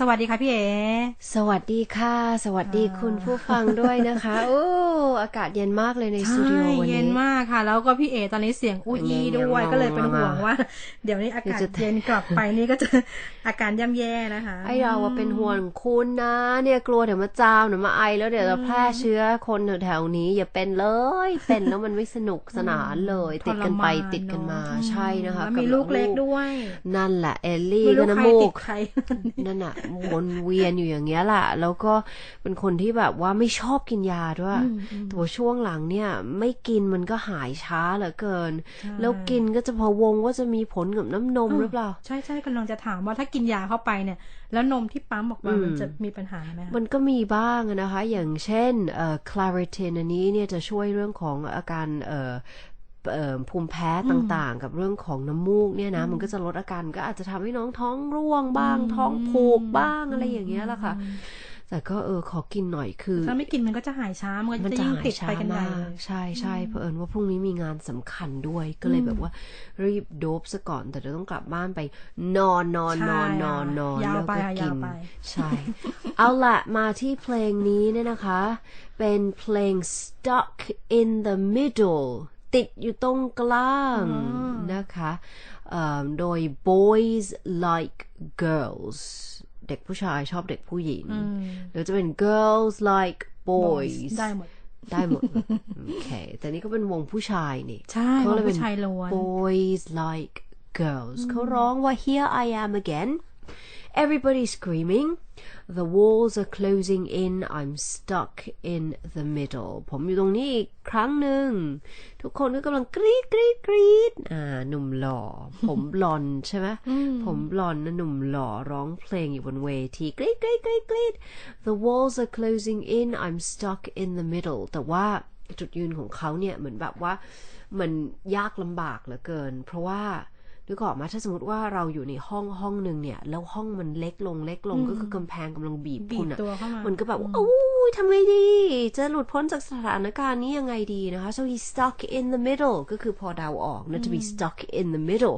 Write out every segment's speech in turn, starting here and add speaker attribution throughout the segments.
Speaker 1: สวัสดีค่ะพี่เอ๋
Speaker 2: สวัสดีค่ะ สวัสดีคุณผู้ฟังด้วยนะคะ โอ้ อากาศเย็นมากเลยในสตูดิโอวัน
Speaker 1: เย็น
Speaker 2: นี้
Speaker 1: มากค่ะ แล้วก็พี่เอ๋ตอนนี้เสียงอู้อี้
Speaker 2: เย็นๆ
Speaker 1: ด้วย
Speaker 2: มา
Speaker 1: ก็เลยเป็นห่วง
Speaker 2: มา
Speaker 1: ว่า เดี๋ยวนี้อากาศ
Speaker 2: เดี๋ยวจะ
Speaker 1: เย็นกลับไปนี่ก็จะอาการย่ำแย่นะคะ
Speaker 2: ไอเราว่าเป็นห่วงคุณนะ เนี่ยกลัวเดี๋ยวมาจามเดี๋ยวมาไอแล้วเดี๋ยวจะแพร่เชื้อคนแถวๆนี้ อย่าเป็นเลย เป็นแล้วมันไม่สนุกสนานเลย ติดกันไป
Speaker 1: ทรมาน
Speaker 2: ติดกันมา
Speaker 1: เอะ
Speaker 2: ใช่นะคะ
Speaker 1: แล้ว
Speaker 2: บ
Speaker 1: มีลูกเล็กด้วย
Speaker 2: นั่นแหละเอลลี่
Speaker 1: ไม่
Speaker 2: ก็
Speaker 1: รู้
Speaker 2: น้ำ
Speaker 1: ใคร
Speaker 2: มู
Speaker 1: ติ
Speaker 2: ก
Speaker 1: ดใคร
Speaker 2: นั่นอะวนเวียนอยู่อย่างเงี้ยแหละแล้วก็เป็นคนที่แบบว่าไม่ชอบกินยาด้วย
Speaker 1: อืมอืม
Speaker 2: แตัวาช่วงหลังเนี่ย ไม่กินมันก็หายช้าเหลือเกิน
Speaker 1: ใช่
Speaker 2: แล้วกินก็จะพะวงว่าจะมีผลกับน้ำนมหรือเปล่า
Speaker 1: ใช่ใช่กำลังจะถามว่าถ้ากินยาเข้าไปเนี่ย แล้วนมที่ปั๊มออกมา
Speaker 2: อืม
Speaker 1: มันจะมีปัญหาไหมคะ
Speaker 2: มันก็มีบ้างอะนะคะ อย่างเช่นเอ่อ claritin อันนี้เนี่ยจะช่วยเรื่องของอาการเอ่อเอ่อ ภูมิแพ้ต่างๆ กับเรื่องของน้ำมูกเนี่ยนะ มันก็จะลดอาการก็อาจจะทำให้น้องท้องร่วงบ้าง ท้องผูกบ้างอะไรอย่างเงี้ยแหละค่ะ แต่ก็เออขอกินหน่อยคือ
Speaker 1: ถ้าไม่กินมันก็จะหายช้ามัน
Speaker 2: มัน
Speaker 1: ก็จะ
Speaker 2: จะ
Speaker 1: ยิ่ง
Speaker 2: หาย
Speaker 1: ติด
Speaker 2: ช้า
Speaker 1: ไปกันใหญ่
Speaker 2: มาก
Speaker 1: เลย
Speaker 2: ใช่ใช่เผอิญว่าพรุ่งนี้มีงานสำคัญด้วยก็เลยแบบว่า รีบโดบซะก่อน แต่เดี๋ยวต้องกลับบ้านไป นอนนอนนอนนอนนอน
Speaker 1: ยาว
Speaker 2: แล้ว
Speaker 1: ไป
Speaker 2: ก็
Speaker 1: ค่ะ
Speaker 2: กิ
Speaker 1: ยาวนไป
Speaker 2: ใช่ เอาละมาที่เพลงนี้เนี่ยนะคะ เป็นเพลง stuck in the middle ติดอยู่ตรงกลางนะคะเอิ่มโดย boys like girls เด็กผู้ชายชอบเด็กผู้หญิง หรือจะเป็น girls like boys
Speaker 1: ได้หมด
Speaker 2: ได้หมดเลยโอเค แต่นี่ก็เป็นวงผู้ชายนี่
Speaker 1: ใช่
Speaker 2: เขาเลยเป็น
Speaker 1: วงผู้ชายล้วน
Speaker 2: boys like girls เขาร้องว่า here I am again everybody screaming the walls are closing in I'm stuck in the middle ผมอยู่ตรงนี้อีกครั้งหนึ่ง ทุกคนก็กำลังกรี๊ดกรี๊ดกรี๊ดอ่าหนุ่มหล่อ ผมบลอนด์ใช่ไหมผมบลอนด์นะหนุ่มหล่อร้องเพลงอยู่บนเวทีกรี๊ดกรี๊ดกรี๊ดกรี๊ด the walls are closing in I'm stuck in the middle แต่ว่าจุดยืนของเขาเนี่ยเหมือนแบบว่ามันยากลำบากเหลือเกิน เพราะว่า นึกออกมาถ้าสมมติว่าเราอยู่ในห้องห้องหนึ่งเนี่ย แล้วห้องมันเล็กลงเล็กลงก็คือกำแพงกำลังบีบ
Speaker 1: บี
Speaker 2: คุ
Speaker 1: บ
Speaker 2: ณอะ
Speaker 1: ตัวเข้ามา
Speaker 2: มันก็แบบว่าโอ้ยทำไงดี จะหลุดพ้นจากสถานการณ์นี้ยังไงดีนะคะ so he's stuck in the middle ก็คือพอเดาออกนะ to be stuck in the middle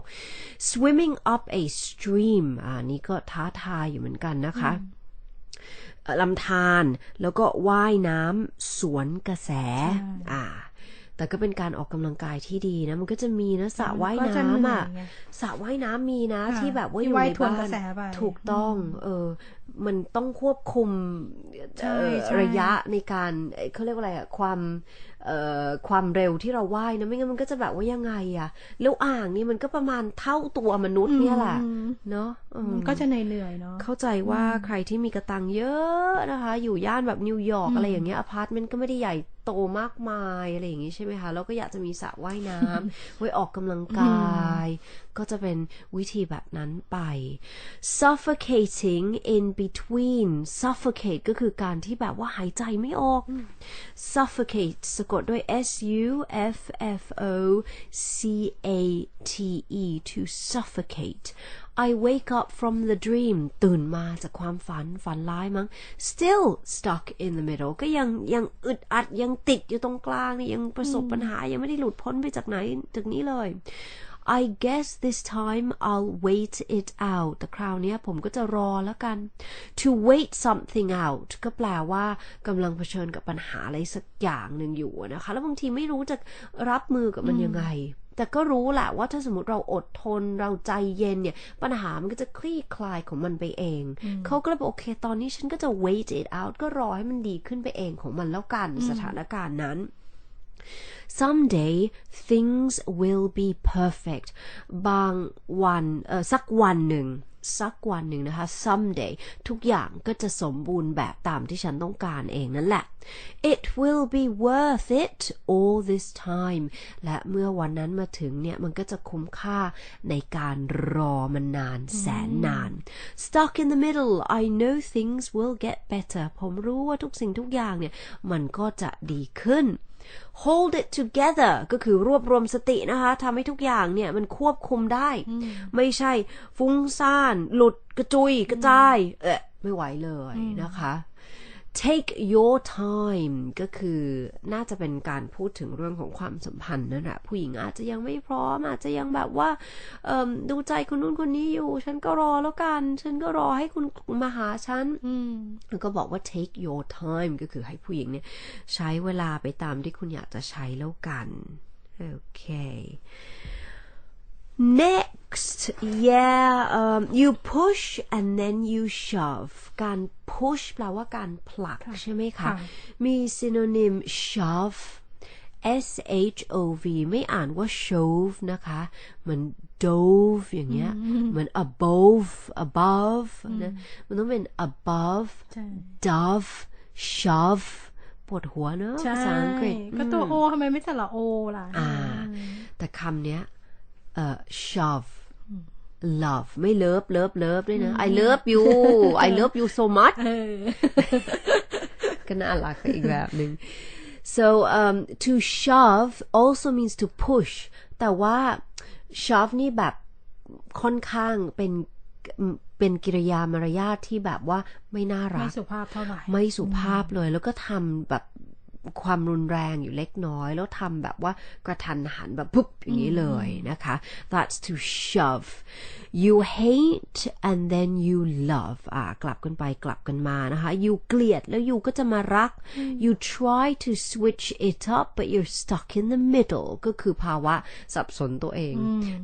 Speaker 2: swimming up a stream อ่านี่ก็ท้าทายอยู่เหมือนกันนะคะเอ่อลำธารแล้วก็ว่ายน้ำสวนกระแสอ่า แต่ก็เป็นการออกกำลังกายที่ดีนะ มันก็จะมีนะสระว่าย
Speaker 1: ก็จะ
Speaker 2: น้ำ
Speaker 1: เหนื่
Speaker 2: อะ
Speaker 1: อยไง
Speaker 2: สระว่ายน้ำมีนะ
Speaker 1: ค่ะ
Speaker 2: ที่แบบว่าอ
Speaker 1: ที่
Speaker 2: ยู่
Speaker 1: ว่าย
Speaker 2: ใน
Speaker 1: ทวน
Speaker 2: บ้าก
Speaker 1: ระ
Speaker 2: น
Speaker 1: แสไป
Speaker 2: ถูกต้อง เออ มันต้องควบคุม
Speaker 1: ใช่
Speaker 2: เอ่อ
Speaker 1: ใช่
Speaker 2: ระยะในการเอ่อเขาเรียกว่าอะไรอะความเอ่อความเร็วที่เราว่ายนะไม่งั้นมันก็จะแบบว่ายังไงอะแล้วอ่างนี่มันก็ประมาณเท่าตัวมนุษย์เนี่ยแหละเนาะอืม
Speaker 1: มันก็จะเหนื่อยๆเนาะ
Speaker 2: เข้าใจว่าใครที่มีกระตังเยอะนะคะ อยู่ย่านแบบนิวยอร์กอะไรอย่างเงี้ยอพาร์ตเมนต์ก็ไม่ได้ใหญ่ โตมากมายอะไรอย่างงี้ใช่ไหมคะแล้วก็อยากจะมีสระว่ายน้ำไว้ออกกำลังกาย ก็จะเป็นวิธีแบบนั้นไป suffocating in between suffocate ก็คือการที่แบบว่าหายใจไม่ออก suffocate สะกดด้วย s u f f o c a t e to suffocate I wake up from the dream ตื่นมาจากความฝันฝันร้ายมั้ง still stuck in the middle ก็ยังยังอึดอัดยังติดอยู่ตรงกลางนี่ยังประสบปัญหายังไม่ได้หลุดพ้นไปจากไหนจากนี้เลย I guess this time I'll wait it out แต่คราวเนี้ยผมก็จะรอแล้วกัน to wait something out ก็แปลว่ากำลังเผชิญกับปัญหาอะไรสักอย่างหนึ่งอยู่อะนะคะ แล้วบางทีไม่รู้จะรับมือกับมันยังไง แต่ก็รู้แหละว่าถ้าสมมติเราอดทนเราใจเย็นเนี่ย ปัญหามันก็จะคลี่คลายของมันไปเอง เขาก็เลยบอกโอเค ตอนนี้ฉันก็จะ wait it out ก็รอให้มันดีขึ้นไปเองของมันแล้วกันสถานการณ์นั้น someday things will be perfect บางวันเออสักวันหนึ่ง สักวันหนึ่งนะคะ someday ทุกอย่างก็จะสมบูรณ์แบบตามที่ฉันต้องการเองนั่นแหละ it will be worth it all this time และเมื่อวันนั้นมาถึงเนี่ย มันก็จะคุ้มค่าในการรอมันนานแสนนาน stuck in the middle I know things will get better ผมรู้ว่าทุกสิ่งทุกอย่างเนี่ย มันก็จะดีขึ้น hold it together ก็คือรวบรวมสตินะคะทำให้ทุกอย่างเนี่ยมันควบคุมได้ ไม่ใช่ฟุ้งซ่าน หลุดกระจุยกระจาย เอะไม่ไหวเลยนะคะ take your time ก็คือน่าจะเป็นการพูดถึงเรื่องของความสัมพันธ์นั่นแหละผู้หญิงอาจจะยังไม่พร้อม อาจจะยังแบบว่าเอิ่มดูใจคนนู้นคนนี้อยู่ ฉันก็รอแล้วกัน ฉันก็รอให้คุณมาหาฉัน
Speaker 1: อืม
Speaker 2: แล้วก็บอกว่า take your time ก็คือให้ผู้หญิงเนี่ยใช้เวลาไปตามที่คุณอยากจะใช้แล้วกัน โอเค next yeah um, you push and then you shove การ push แปลว่าการผลักใช่ไหมคะ
Speaker 1: ค่ะ
Speaker 2: มี synonym shove S H O V ไม่อ่านว่า shove นะคะเหมือน dove อย่างเงี้ยเหมือน above above นะ มันต้องเป็น above
Speaker 1: ใช่
Speaker 2: dove shove ปวดหัวเนอะ
Speaker 1: ใช่
Speaker 2: ภาษาอังกฤษ
Speaker 1: ก็ตัวโอทำไมไม่สระโอล่ะ
Speaker 2: อ่า แต่คำเนี้ย เอ่อ shove love ไม่ love love love ด้วยนะ I love you I love you so much
Speaker 1: เออ
Speaker 2: ก็น่ารักไปอีกแบบหนึ่ง so um, to shove also means to push แต่ว่า shove นี่แบบค่อนข้างเป็นเป็นกิริยามารยาทที่แบบว่าไม่น่ารั
Speaker 1: ไม่
Speaker 2: ก
Speaker 1: สุภาพเท่าไหร่
Speaker 2: ไม่สุภาพเลย แล้วก็ทำแบบ ความรุนแรงอยู่เล็กน้อย แล้วทำแบบว่ากระทันหันแบบปุ๊บอย่างนี้เลยนะคะ that's to shove you hate and then you love อ่ากลับกันไปกลับกันมานะคะ you เกลียดแล้ว you ก็จะมารัก you try to switch it up but you're stuck in the middle ก็คือภาวะสับสนตัวเอง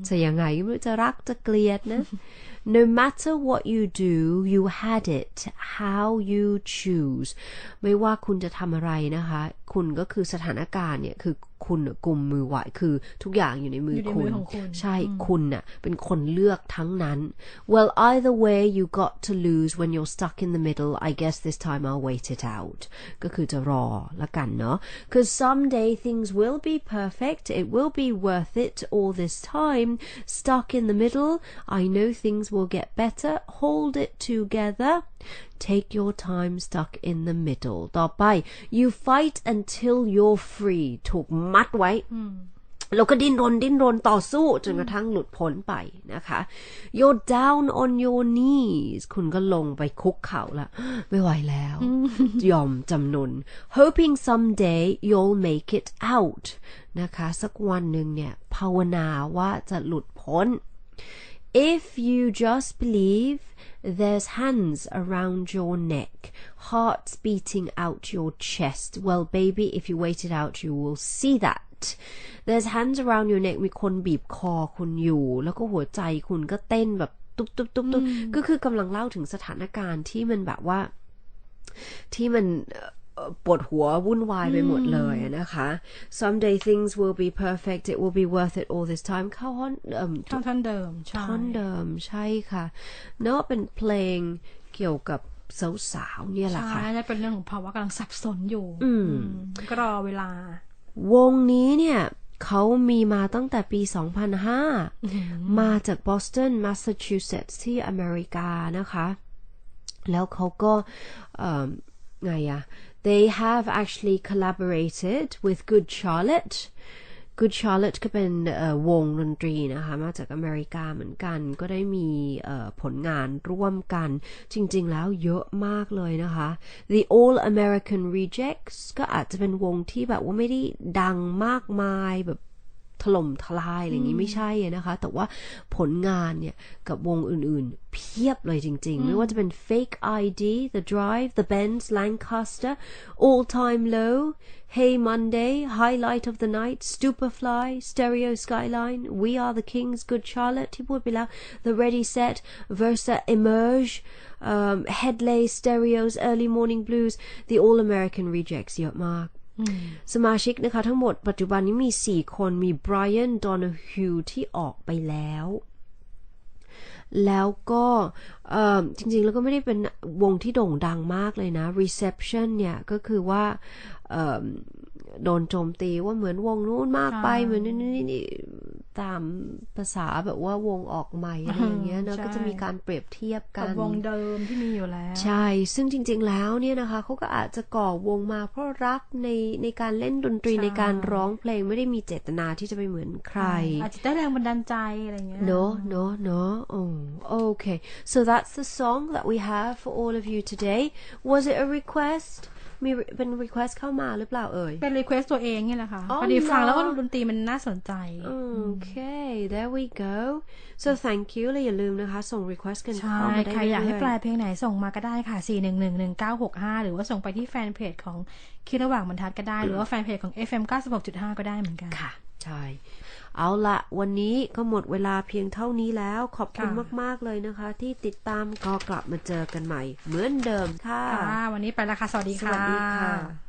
Speaker 2: จะยังไงไม่รู้จะรักจะเกลียดนะ no matter what you do you had it how you choose ไม่ว่าคุณจะทำอะไรนะคะ คุณก็คือสถานการณ์เนี่ยคือคุณน่ะกุมมือไหวคือทุกอย่างอยู่ในมือ
Speaker 1: อยู่ใน
Speaker 2: คุ
Speaker 1: มื
Speaker 2: ณ
Speaker 1: อของคุณ
Speaker 2: ใช่คุณน่ะเป็นคนเลือกทั้งนั้น well either way you got to lose when you're stuck in the middle I guess this time I'll wait it out ก็คือจะรอละกันเนาะ cause someday things will be perfect it will be worth it all this time stuck in the middle I know things will get better hold it together take your time stuck in the middle ต่อไป you fight until you're free ถูกมัดไว้แล้วก็ดิ้นรนดิ้นรนต่อสู้ จนกระทั่งหลุดพ้นไปนะคะ you're down on your knees คุณก็ลงไปคุกเข่าละไม่ไหวแล้ว ยอมจำนน hoping someday you'll make it out นะคะ สักวันหนึ่งเนี่ย ภาวนาว่าจะหลุดพ้น If you just believe there's hands around your neck, hearts beating out your chest. Well, baby, if you wait it out, you will see that. There's hands around your neck มีคนบีบคอคุณอยู่ แล้วก็หัวใจคุณก็เต้นแบบตุ๊บตุ๊บตุ๊บตุ๊บก็คือกำลังเล่าถึงสถานการณ์ที่มันแบบว่า ที่มันเอ่อ ปวดหัววุ่นวายไปหมดเลยนะคะ someday things will be perfect it will be worth it all this time เข้าท่อนเอิ่ม
Speaker 1: ท่อนท่อนเดิมใช่
Speaker 2: ท่อนเดิมใช่ค่ะเนอะเป็นเพลงเกี่ยวกับสาวๆเนี่ยแหละ
Speaker 1: ใช่
Speaker 2: ค่ะ
Speaker 1: น่าจะเป็นเรื่องของภาวะกำลังสับสนอยู่
Speaker 2: อืม
Speaker 1: อืมก็รอเวลา
Speaker 2: วงนี้เนี่ยเขามีมาตั้งแต่ปี 2005 มาจากบอสตันแมสซาชูเซตส์ที่อเมริกานะคะ แล้วเขาก็เอิ่มไงอะ they have actually collaborated with Good Charlotte Good Charlotte ก็เป็นวงดนตรีนะคะ มาจากอเมริกาเหมือนกัน ก็ได้มีผลงานร่วมกัน จริงๆแล้วเยอะมากเลยนะคะ The All American Rejects ก็อาจจะเป็นวงที่แบบว่าไม่ได้ดังมากมายแบบถล่มทลายอะไรอย่างนี้ไม่ใช่นะคะ แต่ว่าผลงานเนี่ย กับวงอื่นๆ เพียบเลยจริงๆ ไม่ว่าจะเป็น Fake ID The Drive The Benz Lancaster All Time Low Hey Monday Highlight of the Night Superfly Stereo Skyline We Are the Kings Good Charlotte ที่พูดไปแล้ว The Ready Set Versa Emerge um, Headley Stereos Early Morning Blues The All American Rejects เยอะมาก สมาชิกนะคะทั้งหมดปัจจุบันนี้มี 4 คนมีไบรอันดอนฮิวที่ออกไปแล้ว แล้วก็เอิ่มจริงๆ แล้วก็ไม่ได้เป็นวงที่โด่งดังมากเลยนะ Reception เนี่ยก็คือว่าเอิ่มโดนโจมตีว่าเหมือนวงนู้นมากไป
Speaker 1: ใช่
Speaker 2: เหมือนนี่นี่นี่ตามภาษาแบบว่าวงออกใหม่อะไรอย่างเงี้ยเนอะ
Speaker 1: ใช่
Speaker 2: ก็จะมีการเปรียบเทียบกั
Speaker 1: กับ
Speaker 2: น
Speaker 1: วงเดิมที่มีอยู่แล้ว
Speaker 2: ใช่ ซึ่งจริง ๆ แล้วเนี่ยนะคะเขาก็อาจจะก่อวงมาเพราะรักในในการเล่นดนตรี
Speaker 1: ใช่
Speaker 2: ในการร้องเพลงไม่ได้มีเจตนาที่จะไปเหมือนใคร
Speaker 1: อาจจะได้แรงบันดาลใจอะไรเงี้ย
Speaker 2: No, no, no. Oh, okay. So that's the song that we have for all of you today. Was it a request? มีเป็น request เข้ามาหรือเปล่าเอ่ย
Speaker 1: เป็นรีเควสตัวเองนี่แหละค่ะ
Speaker 2: อ๋อ
Speaker 1: พอดีฟัง
Speaker 2: เหรอ
Speaker 1: แล้วก็ดูดนตรีมันน่าสนใจ
Speaker 2: Okay, there we go. So thank you และอย่าลืมนะคะ ส่ง request กัน
Speaker 1: ใช่
Speaker 2: เข้ามาได้
Speaker 1: ใครอยากให้
Speaker 2: เรื่
Speaker 1: แปลเพลงไหนส่งมาก็ได้ค่ะ 4 1 1 1 9 6 5 หรือว่าส่งไปที่แฟนเพจของคิดระหว่างบรรทัดก็ได้ หรือว่าแฟนเพจของ FM 96.5 ก็ได้เหมือนกัน
Speaker 2: ค่ะ ใช่เอาละวันนี้ก็หมดเวลาเพียงเท่านี้แล้ว ขอบคุณ
Speaker 1: ค่ะ
Speaker 2: มาก ๆ เลยนะคะ ที่ติดตามก็กลับมาเจอกันใหม่ เหมือนเดิมค่ะ
Speaker 1: ค่ะวันนี้ไปแล้วค่ะ สวัสดี
Speaker 2: ส
Speaker 1: ค่ะ
Speaker 2: วัสดีค่ะ